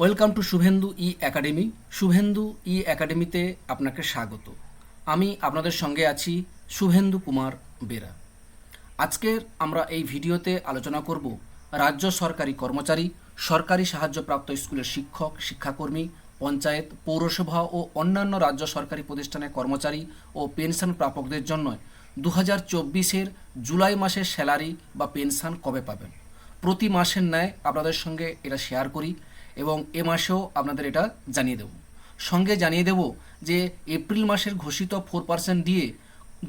Welcome to Suvendu E academy. Suvendu E একাডেমিতে আপনাকে স্বাগত। আমি আপনাদের সঙ্গে আছি শুভেন্দু কুমার বেরা। আজকের আমরা এই ভিডিওতে আলোচনা করব রাজ্য সরকারি কর্মচারী, সরকারি সাহায্যপ্রাপ্ত স্কুলের শিক্ষক, শিক্ষাকর্মী, পঞ্চায়েত, পৌরসভা ও অন্যান্য রাজ্য সরকারি প্রতিষ্ঠানের কর্মচারী ও পেনশন প্রাপকদের জন্য দু হাজার চব্বিশের জুলাই মাসের স্যালারি বা পেনশন কবে পাবেন? প্রতি মাসের ন্যায় আপনাদের সঙ্গে এটা শেয়ার করি। এবং এ মাসেও আপনাদের এটা জানিয়ে দেব। সঙ্গে জানিয়ে দেব যে এপ্রিল মাসের ঘোষিত ফোর পার্সেন্ট দিয়ে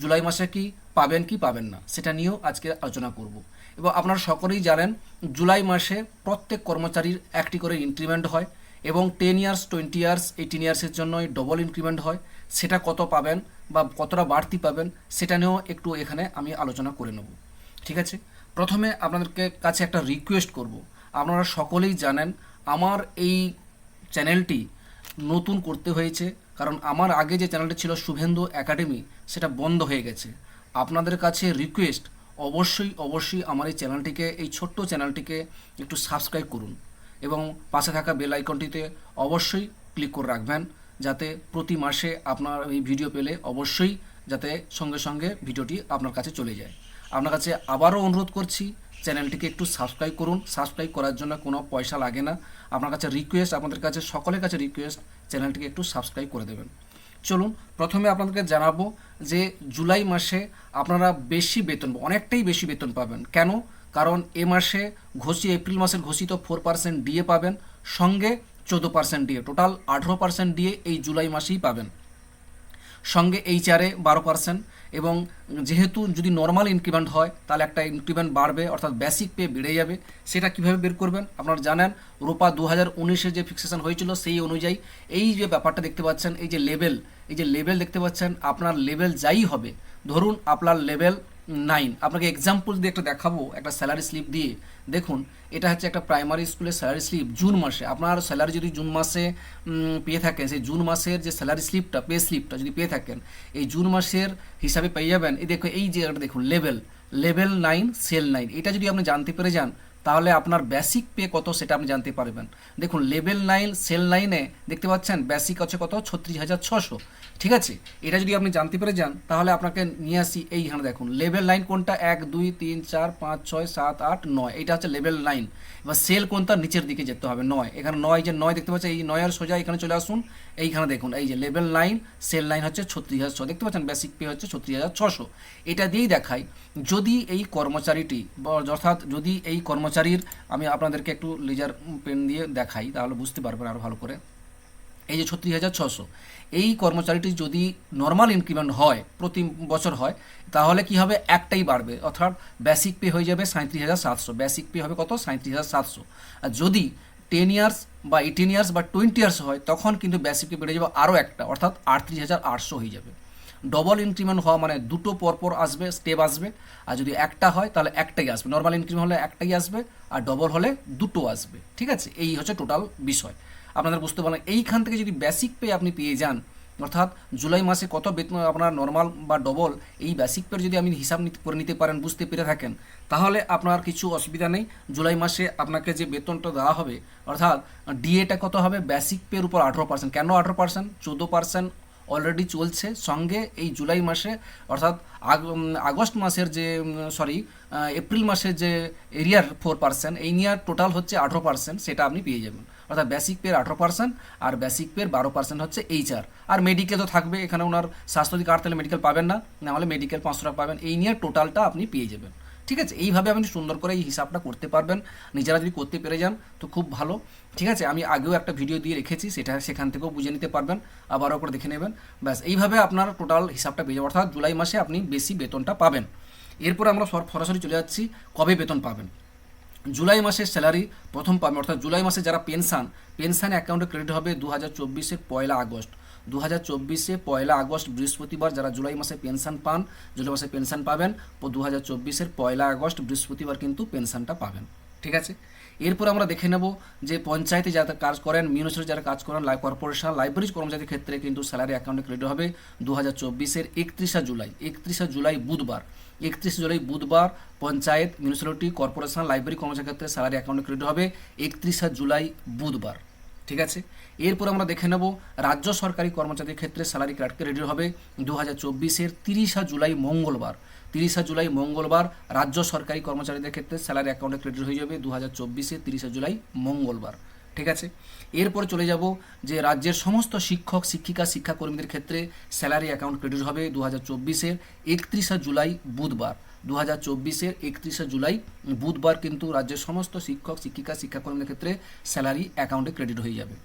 জুলাই মাসে কি পাবেন কি পাবেন না, সেটা নিয়েও আজকে আলোচনা করব। এবং আপনারা সকলেই জানেন, জুলাই মাসে প্রত্যেক কর্মচারীর একটি করে ইনক্রিমেন্ট হয় এবং ten years, twenty years, eighteen ইয়ার্সের জন্য ডবল ইনক্রিমেন্ট হয়। সেটা কত পাবেন বা কতটা বাড়তি পাবেন, সেটা নিয়েও একটু এখানে আমি আলোচনা করে নেব। ঠিক আছে? প্রথমে আপনাদেরকে কাছে একটা রিকোয়েস্ট করব। আপনারা সকলেই জানেন আমার এই চ্যানেলটি নতুন করতে হয়েছে, কারণ আমার আগে যে চ্যানেলটি ছিল শুভেন্দু একাডেমি, সেটা বন্ধ হয়ে গেছে। আপনাদের কাছে রিকোয়েস্ট অবশ্যই অবশ্যই আমার এই চ্যানেলটিকে, এই ছোট্ট চ্যানেলটিকে একটু সাবস্ক্রাইব করুন এবং পাশে থাকা বেল আইকনটিতে অবশ্যই ক্লিক করে রাখবেন, যাতে প্রতি মাসে আপনার এই ভিডিও পেলে অবশ্যই যাতে সঙ্গে সঙ্গে ভিডিওটি আপনার কাছে চলে যায়। আপনার কাছে আবারও অনুরোধ করছি চ্যানেলটিকে একটু সাবস্ক্রাইব করুন। সাবস্ক্রাইব করার জন্য কোনো পয়সা লাগে না। আপনার কাছে রিকোয়েস্ট আপনাদের কাছে, সকলের কাছে রিকোয়েস্ট চ্যানেলটিকে একটু সাবস্ক্রাইব করে দেবেন। চলুন, প্রথমে আপনাদেরকে জানাব যে জুলাই মাসে আপনারা বেশি বেতন, অনেকটাই বেশি বেতন পাবেন। কেন? কারণ এ মাসে ঘোষিত এপ্রিল মাসের ঘোষিত ফোর পার্সেন্ট ডিএ পাবেন। সঙ্গে চোদ্দ পার্সেন্ট ডিএ টোটাল আঠেরো পার্সেন্ট ডিএ এই জুলাই মাসেই পাবেন। সঙ্গে এইচআরে বারো পার্সেন্ট এবং যেহেতু যদি নর্মাল ইনক্রিমেন্ট হয়, তাহলে একটা ইনক্রিমেন্ট বাড়বে, অর্থাৎ বেসিক পে বেড়ে যাবে। সেটা কীভাবে বের করবেন? আপনারা জানেন, রোপা দু হাজার উনিশে যে ফিক্সেশন হয়েছিল, সেই অনুযায়ী এই যে ব্যাপারটা দেখতে পাচ্ছেন, এই যে লেভেল এই যে লেভেল দেখতে পাচ্ছেন, আপনার লেভেল যাই হবে, ধরুন আপনার লেভেল নাইন। আপনাকে এক্সাম্পল দিয়ে একটা দেখাবো, একটা স্যালারি স্লিপ দিয়ে। দেখুন, এটা হচ্ছে একটা প্রাইমারি স্কুলের স্যালারি স্লিপ জুন মাসে। আপনার স্যালারি যদি জুন মাসে পেয়ে থাকেন, সেই জুন মাসের যে স্যালারি স্লিপটা পে স্লিপটা যদি পেয়ে থাকেন, এই জুন মাসের হিসাবে পেয়ে যাবেন। এই দেখুন এই যে দেখুন level level nine cell nine এটা যদি আপনি জানতে পেরে যান তাহলে আপনার বেসিক পে কত সেটা আপনি জানতে পারবেন। দেখুন লেভেল নাইন সেল নাইনে দেখতে পাচ্ছেন বেসিক আছে কত? ছত্রিশ হাজার ছশো। ঠিক আছে? এটা যদি আপনি জানতে পেরে যান, তাহলে আপনাকে নিয়ে আসি এইখানে দেখুন। লেভেল লাইন কোনটা? এক, দুই, তিন, চার, পাঁচ, ছয়, সাত, আট, নয়। এটা হচ্ছে লেভেল লাইন এবার সেল কোনটা? নিচের দিকে যেতে হবে, নয়। এখানে নয় যে নয় দেখতে পাচ্ছেন, এই নয়ের সোজা এখানে চলে আসুন। এইখানে দেখুন, এই যে লেভেল লাইন সেল লাইন হচ্ছে ছত্রিশ হাজার ছশো। দেখতে পাচ্ছেন বেসিক পে হচ্ছে ছত্রিশ হাজার ছশো। এটা দিয়েই দেখায় যদি এই কর্মচারীটি অর্থাৎ যদি এই কর্মচারীর, আমি আপনাদেরকে একটু লেজার পেন দিয়ে দেখাই, তাহলে বুঝতে পারবেন আরও ভালো করে। এই যে ছত্রিশ হাজার ছশো এই কর্মচারীটি যদি নর্মাল ইনক্রিমেন্ট হয়, প্রতি বছর হয়, তাহলে কি হবে? একটাই বাড়বে, অর্থাৎ বেসিক পে হয়ে যাবে সাঁত্রিশ হাজার সাতশো। বেসিক পে হবে কত? সাঁত্রিশ হাজার সাতশো। আর যদি টেন ইয়ার্স বা এইটিন ইয়ার্স বা টোয়েন্টি ইয়ার্স হয়, তখন কিন্তু বেসিক পে বেড়ে যাবে আরও একটা, অর্থাৎ আটত্রিশ হাজার আটশো হয়ে যাবে। ডবল ইনক্রিমেন্ট হওয়া মানে দুটো পরপর আসবে স্টেপ আসবে। আর যদি একটা হয়, তাহলে একটাই আসবে। নর্মাল ইনক্রিমেন্ট হলে একটাই আসবে, আর ডবল হলে দুটো আসবে। ঠিক আছে? এই হচ্ছে টোটাল বিষয়। আপনাদের বুঝতে পারলেন? এইখান থেকে যদি বেসিক পে আপনি পেয়ে যান, অর্থাৎ জুলাই মাসে কত বেতন আপনার নর্মাল বা ডবল এই বেসিক পের যদি আপনি হিসাব করে নিতে পারেন, বুঝতে পেরে থাকেন, তাহলে আপনার কিছু অসুবিধা নেই। জুলাই মাসে আপনাকে যে বেতনটা দেওয়া হবে, অর্থাৎ ডিএটা কত হবে? বেসিক পের উপর আঠেরো পার্সেন্ট কেন আঠেরো পার্সেন্ট চোদ্দ পার্সেন্ট অলরেডি চলছে। সঙ্গে এই জুলাই মাসে, অর্থাৎ আগ- আগস্ট মাসের যে সরি এপ্রিল মাসের যে এরিয়ার ফোর পার্সেন্ট এই নিয়ে টোটাল হচ্ছে আঠেরো পার্সেন্ট সেটা আপনি পেয়ে যাবেন। অর্থাৎ বেসিক পের আঠেরো পার্সেন্ট আর বেসিক পের বারো পার্সেন্ট হচ্ছে এইচআর আর মেডিকেল তো থাকবে, এখানে ওনার স্বাস্থ্যসাথী কার্ড তাহলে মেডিকেল পাবেন না নাহলে মেডিকেল পাঁচশো টাকা পাবেন। এই নিয়ে টোটালটা আপনি পেয়ে যাবেন। ঠিক আছে? এইভাবে আপনি সুন্দর করে এই হিসাবটা করতে পারবেন। নিজেরা যদি করতে পেরে যান, তো খুব ভালো। ঠিক আছে? আমি আগেও একটা ভিডিও দিয়ে রেখেছি, সেটা সেখান থেকেও বুঝে নিতে পারবেন। আবারও করে দেখে নেবেন। ব্যাস, এইভাবে আপনার টোটাল হিসাবটা পেয়ে যাবে অর্থাৎ জুলাই মাসে আপনি বেশি বেতনটা পাবেন। এরপর আমরা সর- সরাসরি চলে যাচ্ছি, কবে বেতন পাবেন? জুলাই মাসের স্যালারি প্রথম পাবেন। অর্থাৎ জুলাই মাসে যারা পেনশন পেনশন অ্যাকাউন্টে ক্রেডিট হবে দু হাজার চব্বিশের পয়লা আগস্ট। দু হাজার চব্বিশে পয়লা আগস্ট বৃহস্পতিবার যারা জুলাই মাসে পেনশন পান, জুলাই মাসে পেনশন পাবেন দু হাজার চব্বিশের পয়লা আগস্ট বৃহস্পতিবার কিন্তু পেনশনটা পাবেন। ঠিক আছে? এরপর আমরা দেখে নেব যে পঞ্চায়েতে যারা কাজ করেন মিউনিসিপালিটি যারা কাজ করেন, লাই কর্পোরেশন, লাইব্রেরি কর্মচারীর ক্ষেত্রে কিন্তু স্যালারি অ্যাকাউন্টে ক্রেডিট হবে দু হাজার চব্বিশের একত্রিশে জুলাই। একত্রিশা জুলাই বুধবার। একত্রিশে জুলাই বুধবার পঞ্চায়েত মিউনিসিপালিটি কর্পোরেশন, লাইব্রেরি কর্মচারীর ক্ষেত্রে স্যালারি অ্যাকাউন্টে ক্রেডিট হবে একত্রিশে জুলাই বুধবার। ঠিক আছে? এরপর আমরা দেখে নেব, রাজ্য সরকারি কর্মচারীর ক্ষেত্রে স্যালারি কার্ডকে রেডি হবে দু হাজার চব্বিশের তিরিশা জুলাই মঙ্গলবার। তিরিশা জুলাই মঙ্গলবার, রাজ্য সরকারি কর্মচারীদের ক্ষেত্রে স্যালারি অ্যাকাউন্টে ক্রেডিট হয়ে যাবে দু হাজার চব্বিশের তিরিশা জুলাই মঙ্গলবার। ঠিক আছে? এরপরে চলে যাব যে রাজ্যের সমস্ত শিক্ষক, শিক্ষিকা, শিক্ষাকর্মীদের ক্ষেত্রে স্যালারি অ্যাকাউন্ট ক্রেডিট হবে দু হাজার চব্বিশের একত্রিশা জুলাই বুধবার। দু হাজার চব্বিশের একত্রিশে জুলাই বুধবার কিন্তু রাজ্যের সমস্ত শিক্ষক, শিক্ষিকা, শিক্ষাকর্মীদের ক্ষেত্রে স্যালারি অ্যাকাউন্টে ক্রেডিট হয়ে যাবে।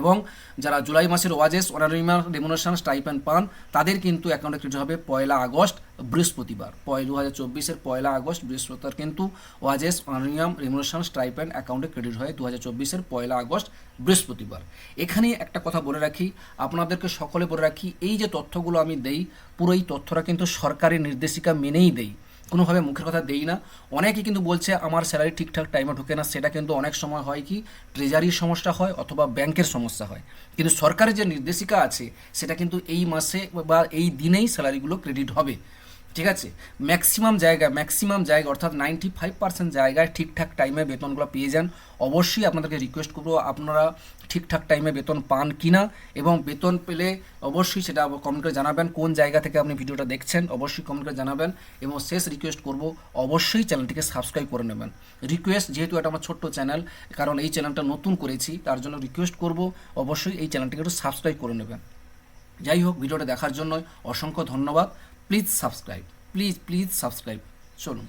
এবং যারা জুলাই মাসের ওয়াজেস, অনারিমার রেমুনেশন স্টাইপেন্ড পান, তাদের কিন্তু অ্যাকাউন্টে ক্রেডিট হবে পয়লা আগস্ট, বৃহস্পতিবার। পয় দু হাজার চব্বিশের পয়লা আগস্ট, বৃহস্পতিবার কিন্তু ওয়াজেস অনারিয়াম রেমুনেশন স্টাইপেন্ড অ্যাকাউন্টে ক্রেডিট হয় দু হাজার চব্বিশের পয়লা আগস্ট, বৃহস্পতিবার। এখানে একটা কথা বলে রাখি, আপনাদেরকে সকলে বলে রাখি, এই যে তথ্যগুলো আমি দেই, পুরো এই তথ্যটা কিন্তু সরকারি নির্দেশিকা মেনেই দেই। কোনোভাবে মুখের কথা দেই না। অনেকে কিন্তু বলছে, আমার স্যালারি ঠিকঠাক টাইমে ঢোকে না। সেটা কিন্তু অনেক সময় হয় কি ট্রেজারির সমস্যা হয় অথবা ব্যাংকের সমস্যা হয়। কিন্তু সরকারের যে নির্দেশিকা আছে, সেটা কিন্তু এই মাসে বা এই দিনেই স্যালারিগুলো ক্রেডিট হবে। ঠিক আছে? ম্যাক্সিমাম জায়গা ম্যাক্সিমাম জায়গা, অর্থাৎ নাইনটি ফাইভ পার্সেন্ট জায়গায় ঠিকঠাক টাইমে বেতনগুলো পেয়ে যান। অবশ্যই আপনাদেরকে রিকোয়েস্ট করব, আপনারা ঠিকঠাক টাইমে বেতন পান কি না এবং বেতন পেলে অবশ্যই সেটা কমেন্ট করে জানাবেন, কোন জায়গা থেকে আপনি ভিডিওটা দেখছেন অবশ্যই কমেন্ট করে জানাবেন এবং শেষ রিকোয়েস্ট করব, অবশ্যই চ্যানেলটিকে সাবস্ক্রাইব করে নেবেন। রিকোয়েস্ট যেহেতু এটা আমার ছোট্ট চ্যানেল, কারণ এই চ্যানেলটা নতুন করেছি, তার জন্য রিকোয়েস্ট করব, অবশ্যই এই চ্যানেলটিকে একটু সাবস্ক্রাইব করে নেবেন। যাই হোক, ভিডিওটা দেখার জন্য অসংখ্য ধন্যবাদ। Please subscribe please please subscribe চলুন।